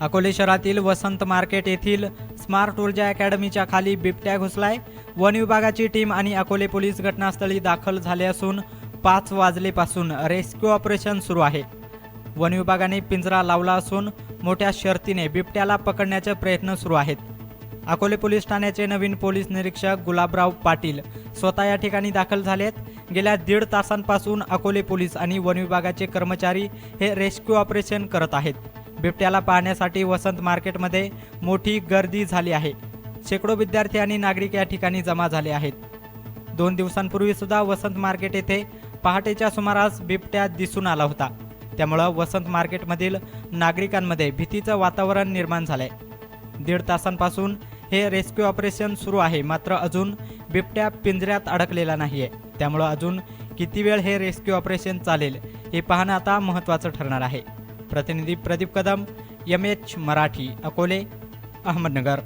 अकोले शहरातील वसंत मार्केट येथील स्मार्ट ऊर्जा अकॅडमीच्या खाली बिबट्या घुसलाय. वन विभागाची टीम आणि अकोले पोलीस घटनास्थळी दाखल झाले असून पाच वाजलेपासून रेस्क्यू ऑपरेशन सुरू आहे. वन विभागाने पिंजरा लावला असून मोठ्या शर्तीने बिबट्याला पकडण्याचे प्रयत्न सुरू आहेत. अकोले पोलीस ठाण्याचे नवीन पोलीस निरीक्षक गुलाबराव पाटील स्वतः या ठिकाणी दाखल झालेत. गेल्या दीड तासांपासून अकोले पोलीस आणि वन विभागाचे कर्मचारी हे रेस्क्यू ऑपरेशन करत आहेत. बिबट्याला पाहण्यासाठी वसंत मार्केटमध्ये मोठी गर्दी झाली आहे. शेकडो विद्यार्थी आणि नागरिक या ठिकाणी जमा झाले आहेत. दोन दिवसांपूर्वी सुद्धा वसंत मार्केट येथे पहाटेच्या सुमारास बिबट्या दिसून आला होता. त्यामुळं वसंत मार्केटमधील नागरिकांमध्ये भीतीचं वातावरण निर्माण झालंय. दीड तासांपासून हे रेस्क्यू ऑपरेशन सुरू आहे मात्र अजून बिबट्या पिंजऱ्यात अडकलेला नाहीये. त्यामुळं अजून किती वेळ हे रेस्क्यू ऑपरेशन चालेल हे पाहणं आता महत्त्वाचं ठरणार आहे. प्रतिनिधी प्रदीप कदम एम एच मराठी अकोले अहमदनगर।